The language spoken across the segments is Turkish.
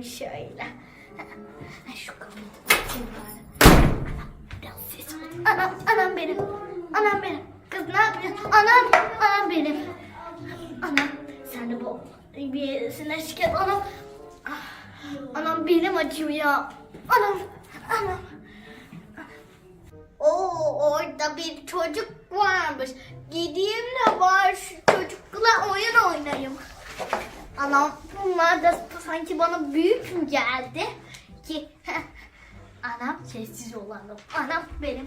açayım şöyle. Şu kapıyı da açayım bari. Biraz ses. Anam, anam benim. Anam benim. Kız ne yapıyorsun? Anam, anam benim. Anam sen de bu bir yerisine şikayet. Anam. Ah, Anam benim acıyor ya. Anam, anam. Oo orada bir çocuk varmış. Gideyim de var şu çocukla oyun oynayayım. Anam bunlar da sanki bana büyük mü geldi ki? Anam sessiz olalım. Anam benim.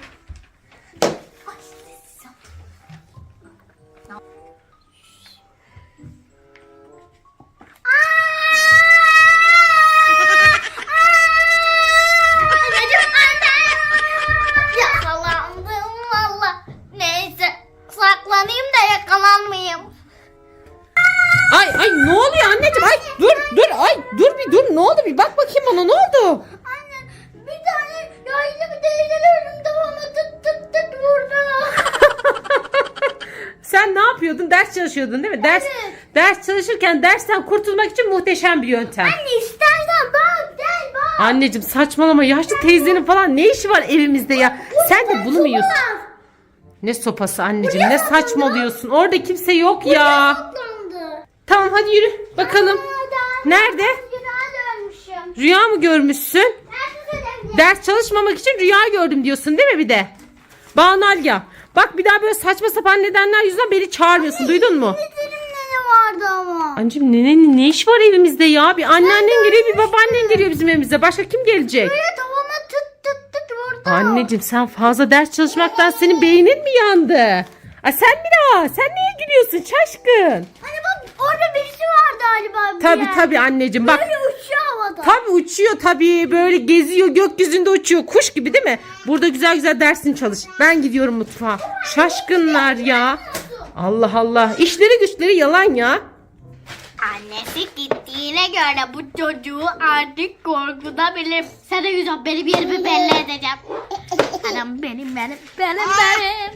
Ay sessiz ol. Ne oluyor anneciğim? Ay dur dur ay dur bir dur ne oldu bir bak bakayım bana ne oldu? Anne bir tane yaşlı bir teyze gördüm tavana tıt tıt tıt vurdu. Sen ne yapıyordun? Ders çalışıyordun değil mi? Ders Evet. ders çalışırken dersten kurtulmak için muhteşem bir yöntem. Anne istersen bak gel bak. Anneciğim saçmalama yaşlı teyzenin falan ne işi var evimizde ya? Sen de bunu mu yiyorsun? Ne sopası anneciğim ne saçmalıyorsun? Orada kimse yok ya. Saklandı. Tamam hadi yürü bakalım. Nerede? Rüya mı görmüşsün? Ders çalışmamak için rüya gördüm diyorsun değil mi bir de? Banalya. Bak bir daha böyle saçma sapan nedenler yüzünden beni çağırmıyorsun. Duydun mu? Vardı ama. Anneciğim nenenin ne iş var evimizde ya? Bir anneannen geliyor bir babaannen geliyor bizim evimize. Başka kim gelecek? Böyle tavana tıt tıt tıt vurdu. Anneciğim sen fazla ders çalışmaktan senin beynin mi yandı? Ay sen Mira sen niye gülüyorsun şaşkın? Hani bak orada birisi vardı galiba. bir Tabi yer. tabi anneciğim bak. Böyle uçuyor havada. Tabi uçuyor tabi böyle geziyor gökyüzünde uçuyor kuş gibi değil mi? Burada güzel güzel dersini çalış. Ben gidiyorum mutfağa. Şaşkınlar ya. Allah Allah işleri güçleri yalan ya. Annesi gittiğine göre bu çocuğu artık korkutabilir. Sana güzel benim yerimi belli edeceğim. Anam benim benim benim benim.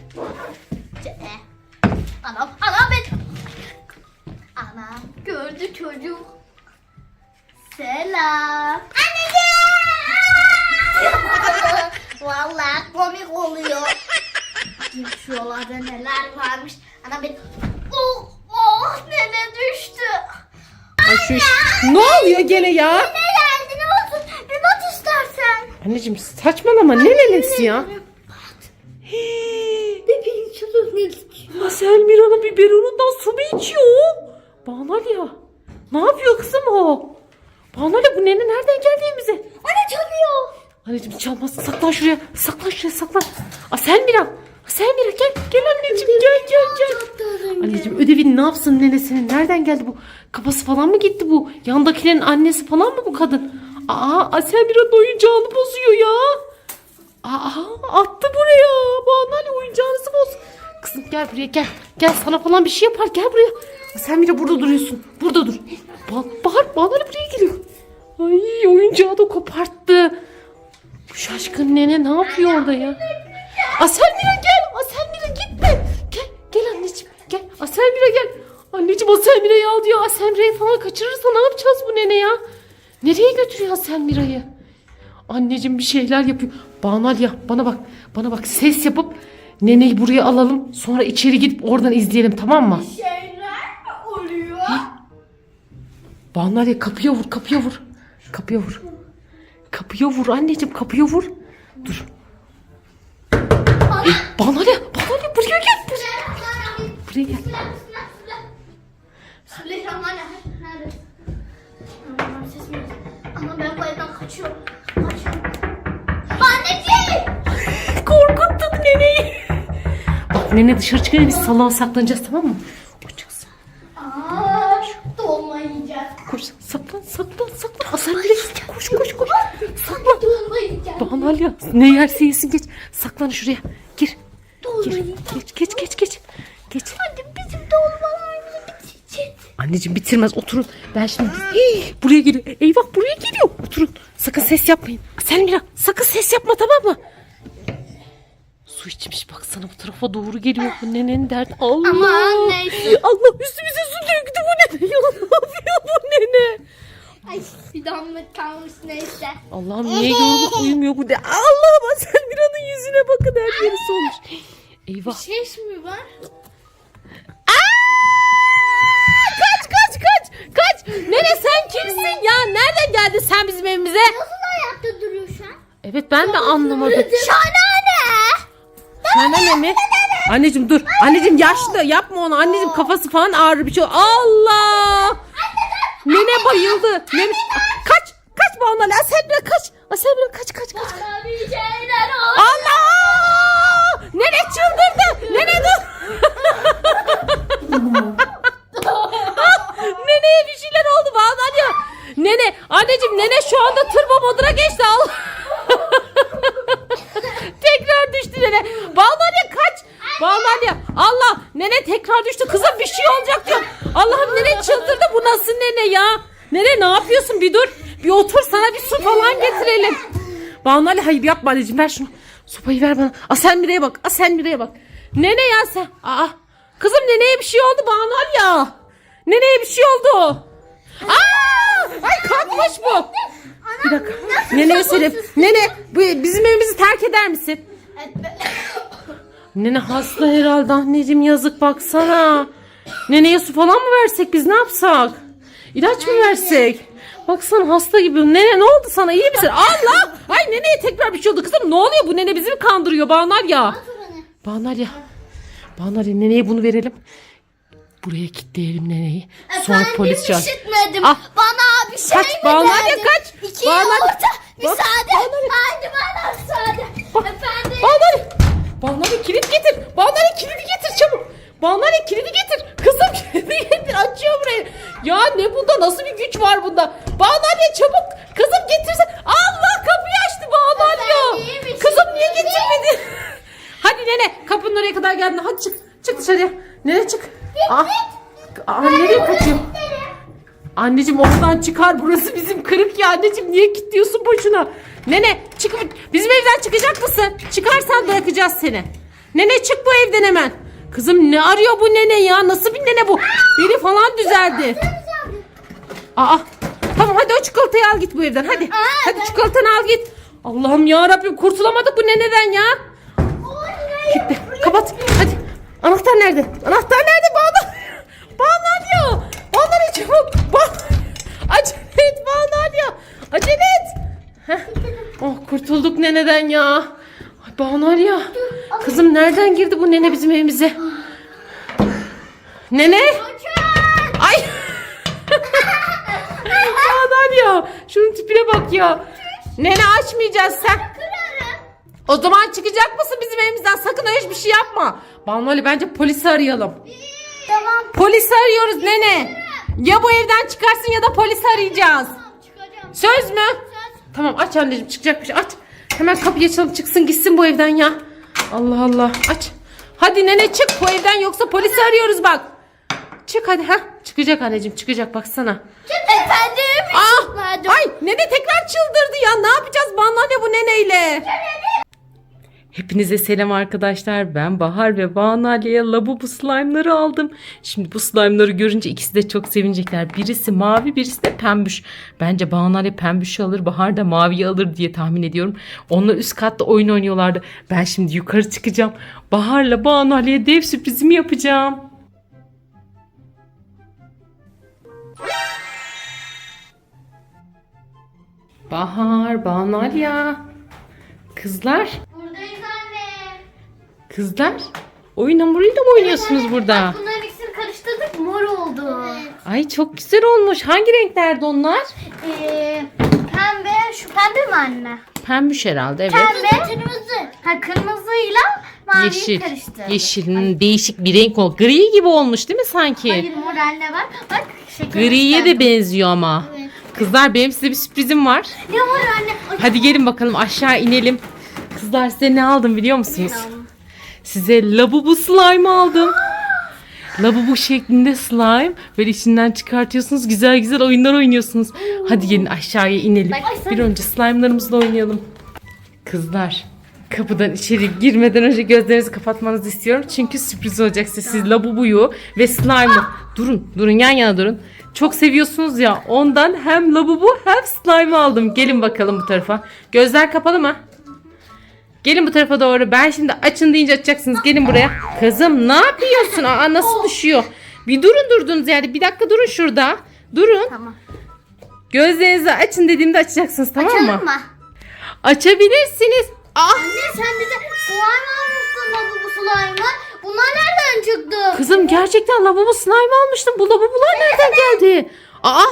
Anam anam benim. Anam gördü çocuk. Selam. Anneciğim. Vallahi komik oluyor. Bakayım şuralarda neler varmış. Anam benim. Oh, oh nene düştü. Ay şu iş- Ne oluyor gene ya? Ne geldi ne olsun? Bir bak istersen. Anneciğim saçmalama ne nenesi ya? Bebeğin çuluğunu içiyor. Ya Selmira'nın biberonundan su mu içiyor? Banal ya. Ne yapıyor kızım o? Banal ya bu nene nereden geldi evimize? Anne çalıyor. Anneciğim çalmaz. Saklan şuraya. Saklan şuraya saklan. Aa Selmira. Selmira gel. Gel anneciğim gel gel gel. Anneciğim ödevini ne yapsın nenesinin? Nereden geldi bu? Kafası falan mı gitti bu? Yandakilerin annesi falan mı bu kadın? Aa Selmira'nın oyuncağını bozuyor ya. Aa attı buraya. Bana oyuncağınızı boz. Kızım gel buraya gel. Gel sana falan bir şey yapar. Gel buraya. Selmira burada duruyorsun. Burada dur. Ba Bahar bana buraya geliyor. Ay oyuncağı da koparttı. Şaşkın nene ne yapıyor orada ya? Aselmira gel. Aselmira gitme. Gel. Gel anneciğim. Gel. Aselmira gel. Anneciğim Aselmira'yı al diyor. Aselmira'yı falan kaçırırsa ne yapacağız bu nene ya? Nereye götürüyor Aselmira'yı? Anneciğim bir şeyler yapıyor. Banal ya bana bak. Bana bak ses yapıp neneyi buraya alalım. Sonra içeri gidip oradan izleyelim tamam mı? Şeyler mi Banal ya kapıya vur kapıya vur. Kapıya vur. Kapıya vur anneciğim kapıya vur. Dur. Banal ya Banal ya buraya gel. Buraya, gel. Ama ben bu evden kaçıyorum. Kaçıyorum. Anneciğim! Korkuttun neneyi. Bak nene dışarı çıkınca biz salağa saklanacağız tamam mı? Ne yerse yesin geç. Saklan şuraya. Gir. Gir. Geç geç geç geç. Geç. Hadi bizim dolmalarımızı bitecek. Anneciğim bitirmez oturun. Ben şimdi Hii, buraya geliyor. Eyvah buraya geliyor. Oturun. Sakın ses yapmayın. Selmira sakın ses yapma tamam mı? Su içmiş baksana bu tarafa doğru geliyor. Bu nenenin derdi. Allah. Ama anne. Allah üstümüze su döktü bu nene. Ya ne yapıyor bu nene? Ay bir yorgunluk kalmış neyse. Allah'ım niye yorulup uyumuyor bu de. Allah'ım Selmira'nın yüzüne bakın her yeri solmuş. Eyvah. Şey mi var? Aa! Kaç kaç kaç kaç. Nene sen kimsin ya? Nereden geldin sen bizim evimize? Nasıl ayakta duruyor şu an? Evet ben de anlamadım. Şahane. Şahane mi? Anneciğim dur. Anneciğim yaşlı yapma onu. Anneciğim kafası falan ağrır bir şey. Allah! Nene bayıldı. Nene... Kaç! Kaç Banu Ali. Aselmira kaç. Aselmira kaç kaç kaç. Allah! Nene çıldırdı. Nene dur. Neneye bir şeyler oldu Banu Ali. Nene, anneciğim nene şu anda turbo moduna geçti. Allah. tekrar düştü nene. Banu Ali Banu Ali Allah nene tekrar düştü. Kızım bir şey olacak diyor. Allah'ım nene çıldırdı. Bu nasıl nene ya? Nene ne yapıyorsun bir dur. Bir otur sana bir su falan getirelim. Banu Ali hayır yapma anneciğim ver şunu. Sopayı ver bana. Aa sen bireye bak. Aa sen bireye bak. Nene ya sen. Aa kızım neneye bir şey oldu Banu Ali ya. Neneye bir şey oldu. Aa! Ay kalkmış bu. Bir dakika. Neneye söyleyeyim. Nene bu, bizim evimizi terk eder misin? Nene hasta herhalde anneciğim yazık baksana. Neneye su falan mı versek biz ne yapsak? İlaç mı versek? Baksana hasta gibi. Nene ne oldu sana iyi misin? Allah! Ay neneye tekrar bir şey oldu kızım. Ne oluyor bu nene bizi mi kandırıyor Banar ya? Banar ya. Banar ya neneye bunu verelim. Buraya kilitleyelim neneyi. Sonra polis çağır. işitmedim. Ah. Bana bir şey Kaç, mi Banu Ali, dedin? kaç. İki Banu yumurta. Bak, Müsaade. Banu. Haydi bana müsaade. Efendim. Banari! Banari kilit getir. Banari kilidi getir çabuk. Banari kilidi getir. Kızım kilidi getir. Açıyor burayı. Ya ne bunda? Nasıl bir güç var bunda? Banari çabuk. Kızım getirsen. Allah kapıyı açtı ya. Şey Kızım niye dedi. getirmedin? Hadi nene kapının oraya kadar geldin. Hadi çık. Çık dışarıya. Nene çık. Aa, Aa, nereye kaçıyor? Anneciğim oradan çıkar. Burası bizim kırık ya. Anneciğim niye kilitliyorsun boşuna? Nene çık. Bizim evden çıkacak mısın? Çıkarsan bırakacağız seni. Nene çık bu evden hemen. Kızım ne arıyor bu nene ya? Nasıl bir nene bu? Biri falan düzeldi. Aa. Tamam hadi o çikolatayı al git bu evden. Hadi. Hadi çikolatanı al git. Allah'ım ya Rabbim kurtulamadık bu neneden ya. Gitti. Kapat. Hadi. Anahtar nerede? Anahtar nerede? Bağla. Bağla ya. Bağla çabuk. Bağla. Acele et Bağla ya. Acele et. Heh. Oh kurtulduk neneden ya. Ay Bağla ya. Kızım nereden girdi bu nene bizim evimize? Nene? Ay. Bağla ya. Şunun tipine bak ya. Nene açmayacağız sen. O zaman çıkacak mısın bizim evimizden? Sakın öyle hiçbir şey yapma. Banu Ali bence polisi arayalım. Tamam. Polisi arıyoruz nene. Ya bu evden çıkarsın ya da polisi arayacağız. Çıkacağım. Söz mü? Tamam aç anneciğim çıkacak bir şey aç. Hemen kapıyı açalım çıksın gitsin bu evden ya. Allah Allah aç. Hadi nene çık bu evden yoksa polisi arıyoruz bak. Çık hadi ha. Çıkacak anneciğim çıkacak baksana. Efendim. Ah, ay nene tekrar çıldırdı ya. Ne yapacağız Banu ne bu neneyle? Hepinize selam arkadaşlar. Ben Bahar ve Banu Ali'ye Labubu slime'ları aldım. Şimdi bu slime'ları görünce ikisi de çok sevinecekler. Birisi mavi birisi de pembüş. Bence Banu Ali pembüşü alır Bahar da maviyi alır diye tahmin ediyorum. Onlar üst katta oyun oynuyorlardı. Ben şimdi yukarı çıkacağım. Bahar'la Banu Ali'ye dev sürprizimi yapacağım. Bahar, Banu Ali ya. Kızlar. Kızlar. Oyun hamuruyla mı oynuyorsunuz burada? Bunların ikisini karıştırdık mor oldu. Ay çok güzel olmuş. Hangi renklerde onlar? Ee, pembe. Şu pembe mi anne? Pembüş herhalde evet. Pembe. Kırmızı. Ha kırmızıyla maviyi Yeşil. karıştırdık. Yeşilin değişik bir renk ol. Gri gibi olmuş değil mi sanki? Hayır mor anne var. Bak şeker Griye de benziyor ama. Evet. Kızlar benim size bir sürprizim var. Ne var anne? Hadi gelin bakalım aşağı inelim. Kızlar size ne aldım biliyor musunuz? Size labubu slime aldım. Labubu şeklinde slime. Böyle içinden çıkartıyorsunuz. Güzel güzel oyunlar oynuyorsunuz. Hadi gelin aşağıya inelim. Bir önce slime'larımızla oynayalım. Kızlar kapıdan içeri girmeden önce gözlerinizi kapatmanızı istiyorum. Çünkü sürpriz olacak size. Siz labubuyu ve slime'ı. Durun durun yan yana durun. çok seviyorsunuz ya. Ondan hem labubu hem slime aldım. Gelin bakalım bu tarafa. Gözler kapalı mı? Gelin bu tarafa doğru. Ben şimdi açın deyince açacaksınız. Gelin buraya. Kızım ne yapıyorsun? Aa nasıl düşüyor? Bir durun durdunuz yani. Bir dakika durun şurada. Durun. Tamam. Gözlerinizi açın dediğimde açacaksınız tamam mı? Açalım mı? Açabilirsiniz. Ah Anne sen bize slime almışsın baba bu slime'ı. Bunlar nereden çıktı? kızım gerçekten lavabo slime almıştım. Bu lavabolar nereden geldi? Aa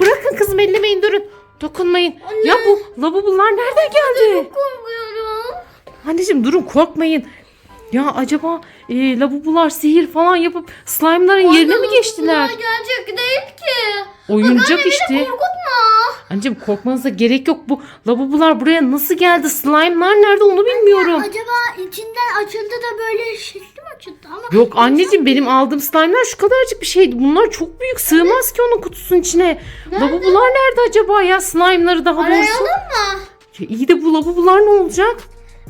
bırakın kızım ellemeyin durun. Dokunmayın. Ya bu lavabolar nereden geldi? Korkuyorum. Anneciğim durun korkmayın. Ya acaba e, lavabolar sihir falan yapıp slime'ların yerine mi geçtiler? Gerçek değil ki. Oyuncak Beni işte. korkutma. Anneciğim korkmanıza gerek yok. Bu lavabolar buraya nasıl geldi? Slime'lar nerede onu bilmiyorum. Acaba içinden açıldı da böyle şekli mi açıldı ama? Yok anneciğim benim aldığım slime'lar şu kadarcık bir şeydi. Bunlar çok büyük. Sığmaz ki onun kutusunun içine. Lavabolar nerede acaba ya? Slime'ları daha doğrusu. Arayalım mı? Ya iyi de bu lavabolar ne olacak?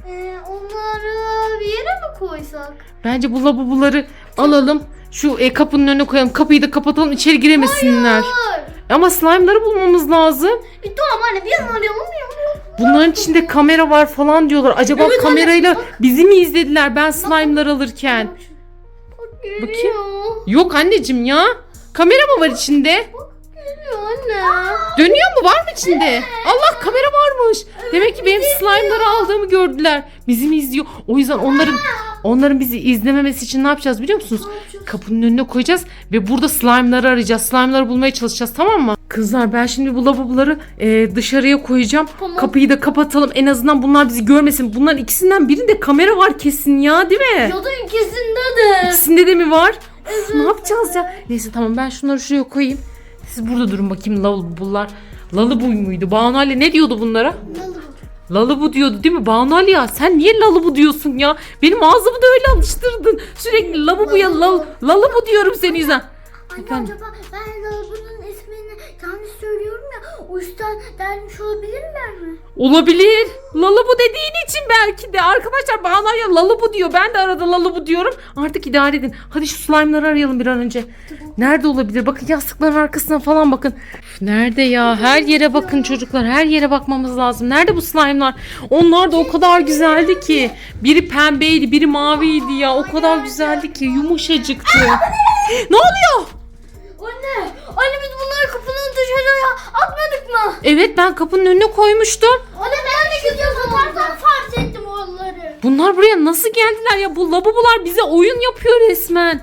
Ee, onları bir yere mi koysak? Bence bu lavaboları alalım. Şu e, kapının önüne koyalım. Kapıyı da kapatalım. içeri giremesinler. Hayır. Ama slime'ları bulmamız lazım. E, tamam anne bir an arayalım ya. Bunların içinde kamera var falan diyorlar. Acaba Evet, kamerayla bizi mi izlediler ben slime'lar alırken? Bak. Bakayım. Yok anneciğim ya. Kamera mı var içinde? Geliyor anne. Dönüyor mu? Var mı içinde? Allah kamera varmış. Demek ki benim slime'ları aldığımı gördüler. Bizi mi izliyor? O yüzden onların onların bizi izlememesi için ne yapacağız biliyor musunuz? Kapının önüne koyacağız ve burada slime'ları arayacağız. Slime'ları bulmaya çalışacağız tamam mı? Kızlar ben şimdi bu lavaboları e, dışarıya koyacağım. Tamam. Kapıyı da kapatalım. En azından bunlar bizi görmesin. Bunların ikisinden birinde kamera var kesin ya değil mi? Ya da ikisinde de. İkisinde de mi var? Uf, ne yapacağız ya? Neyse tamam ben şunları şuraya koyayım. Siz burada durun bakayım lavabolar. Lalıbu muydu? Banu Ali ne diyordu bunlara? Lalıbu diyordu değil mi? Banu Ali ya sen niye lalıbu diyorsun ya? Benim ağzımı da öyle alıştırdın. Sürekli labubuya lal, lalıbu diyorum senin yüzünden. Anne Efendim? acaba ben bunun ismini yanlış söylüyorum ya. O yüzden dermiş olabilirler mi? Olabilir. Lalıbu dediğin için belki de. Arkadaşlar Banu Ali lalıbu diyor. Ben de arada lalıbu diyorum. Artık idare edin. Hadi şu slime'ları arayalım bir an önce. Nerede olabilir? Bakın yastıkların arkasına falan bakın. Üf, Nerede ya? Her yere bakın çocuklar. Her yere bakmamız lazım. Nerede bu slime'lar? Onlar da o kadar güzeldi ki. Biri pembeydi, biri maviydi ya. O kadar güzeldi ki. Yumuşacıktı. ne oluyor? Anne, anne biz bunları kapının dışarıya atmadık mı? Evet ben kapının önüne koymuştum. Anne ben de gidiyorum. Zaten fark ettim onları. Bunlar buraya nasıl geldiler ya? Bu lavabolar bize oyun yapıyor resmen.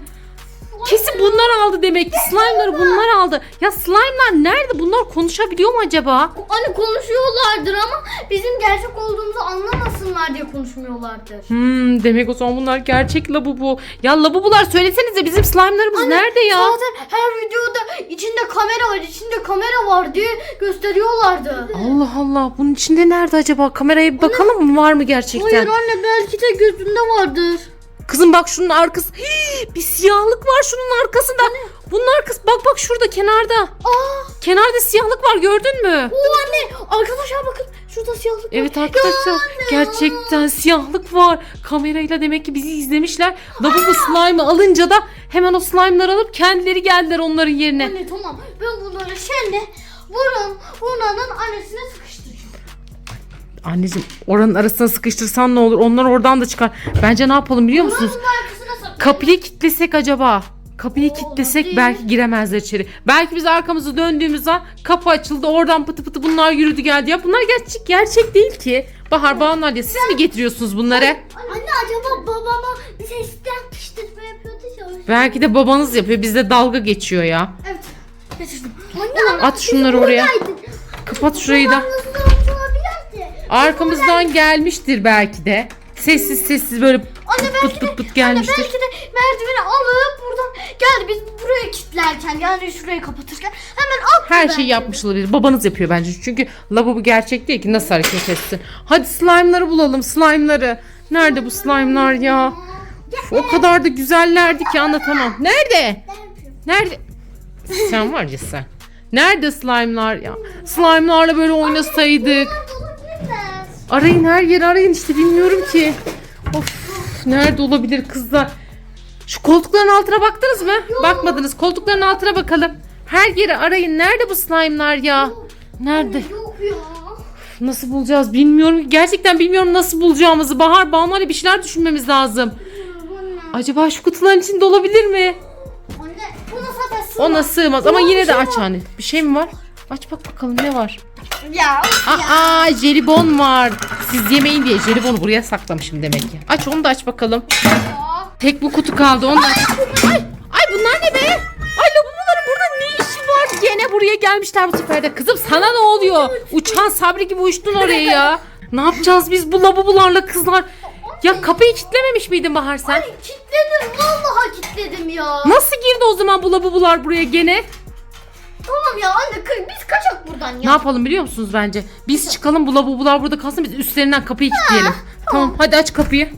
Bunlar aldı demek ki. Slime'ları bunlar aldı. Ya slime'lar nerede? Bunlar konuşabiliyor mu acaba? Anne konuşuyorlardır ama bizim gerçek olduğumuzu anlamasınlar diye konuşmuyorlardır. Hmm, demek o zaman bunlar gerçek labubu. Ya labubular söylesenize bizim slime'larımız nerede ya? Zaten her videoda içinde kamera var, içinde kamera var diye gösteriyorlardı. Allah Allah. Bunun içinde nerede acaba? Kameraya bir bakalım mı? Var mı gerçekten? Hayır anne belki de gözünde vardır. Kızım bak şunun arkası. Hii, bir siyahlık var şunun arkasında. Bunun arkası. Bak bak şurada kenarda. Aa, Kenarda siyahlık var gördün mü? o anne arkadaşlar bakın şurada siyahlık var. Evet arkadaşlar gerçekten siyahlık var. Kamerayla demek ki bizi izlemişler. Lavabo slime'ı alınca da hemen o slime'ları alıp kendileri geldiler onların yerine. Anne tamam ben bunları şimdi bunun bunların annesine sıkıştıracağım. Anneciğim oranın arasına sıkıştırsan ne olur? Onlar oradan da çıkar. Bence ne yapalım biliyor musunuz? Kapıyı kilitlesek acaba? Kapıyı kilitlesek olabilir. belki giremezler içeri. Belki biz arkamızı döndüğümüz an kapı açıldı. Oradan pıtı pıtı bunlar yürüdü geldi. Ya bunlar gerçek gerçek değil ki. Bahar Banu Nadia siz mi getiriyorsunuz bunları? Anne acaba babama sesten kıştırma yapıyordu ya. Belki de babanız yapıyor. Bizde dalga geçiyor ya. Evet. Getirdim. Anne At şunları oraya. Kapat şurayı da. olabilirdi? Arkamızdan gelmiştir belki de. Sessiz sessiz böyle Anne pıt belki pıt de, pıt anne gelmiştir. belki de merdiveni alıp buradan geldi biz buraya kilitlerken yani şurayı kapatırken hemen attı Her şeyi yapmış olabilir. Babanız yapıyor bence. Çünkü lavabo gerçek değil ki nasıl hareket etsin. Hadi slime'ları bulalım. Slime'ları. Nerede bu slime'lar ya? Uf, o kadar da güzellerdi ki anlatamam. Nerede? Nerede? Sen var ya sen. Nerede slime'lar ya? Slime'larla böyle oynasaydık. Arayın her yeri arayın işte bilmiyorum ki. Of nerede olabilir kızlar? Şu koltukların altına baktınız mı? Bakmadınız. Koltukların altına bakalım. Her yeri arayın. Nerede bu slime'lar ya? Nerede? Yok ya. Nasıl bulacağız bilmiyorum. Gerçekten bilmiyorum nasıl bulacağımızı. Bahar Banu'yla bir şeyler düşünmemiz lazım. Acaba şu kutuların içinde olabilir mi? Anne bu? Ona sığmaz ama yine de şey aç hani. Bir şey mi var? Aç bak bakalım ne var. Ya. Aa jelibon var. Siz yemeyin diye jelibonu buraya saklamışım demek ki. Aç onu da aç bakalım. Tek bu kutu kaldı onu da aç. Ay, ay bunlar ne be? Ay lavaboların burada ne işi var? Gene buraya gelmişler bu sefer de. Kızım sana ne oluyor? Uçan Sabri gibi uçtun oraya ya. Ne yapacağız biz bu lavabolarla kızlar? Ya kapıyı kilitlememiş miydin Bahar sen? Kitledim vallahi kitledim ya. Nasıl girdi o zaman bu lavabolar buraya gene? Tamam ya anne kır- biz kaçak buradan Ne ya. yapalım biliyor musunuz bence? Biz çıkalım bu lavabolar burada kalsın biz üstlerinden kapıyı kilitleyelim. Tamam hadi aç kapıyı.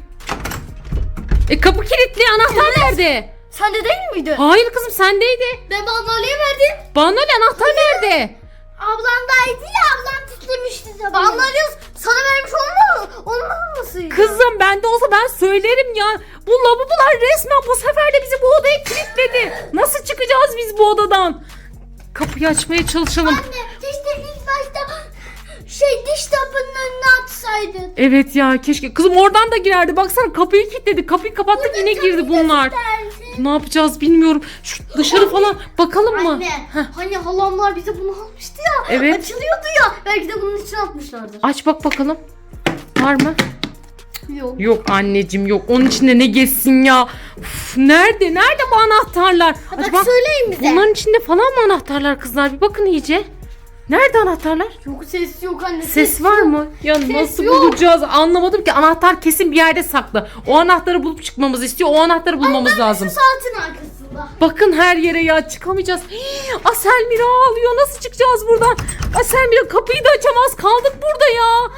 E kapı kilitli anahtar nerede? Sende değil miydi? Hayır kızım sendeydi. Ben Banali'ye verdim. Bana ne anahtar nerede? Ablamdaydı ya ablam kitlemişti tabii. Banali sana vermiş olma olmamasıydı. Kızım bende olsa ben söylerim ya. Bu lavabolar resmen bu sefer de bizi bu odaya kilitledi. Nasıl çıkacağız biz bu odadan? Kapıyı açmaya çalışalım. Anne keşke ilk başta şey diş tapının önüne atsaydın. Evet ya keşke. Kızım oradan da girerdi. Baksana kapıyı kilitledi. Kapıyı kapattık yine girdi bunlar. Dersin. Ne yapacağız bilmiyorum. Şu dışarı falan bakalım mı? Anne hani halamlar bize bunu almıştı ya. Evet. Açılıyordu ya. Belki de bunun içine atmışlardır. Aç bak bakalım. Var mı? Yok. Yok anneciğim yok. Onun içinde ne geçsin ya? Uf, nerede? Nerede bu anahtarlar? Acaba Bak söyleyin bize. bunların içinde falan mı anahtarlar kızlar? Bir bakın iyice. Nerede anahtarlar? Yok ses yok anne. Ses var mı? Ya nasıl yok. bulacağız? Anlamadım ki anahtar kesin bir yerde saklı. O anahtarı bulup çıkmamızı istiyor. O anahtarı bulmamız lazım. Şu saatin arkasında. Bakın her yere ya çıkamayacağız. Hii, Asel Mira ağlıyor. Nasıl çıkacağız buradan? Asel Mira kapıyı da açamaz. Kaldık burada ya.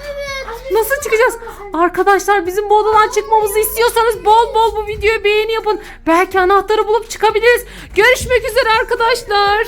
Nasıl çıkacağız? Arkadaşlar bizim bu odadan çıkmamızı istiyorsanız bol bol bu videoya beğeni yapın. Belki anahtarı bulup çıkabiliriz. Görüşmek üzere arkadaşlar.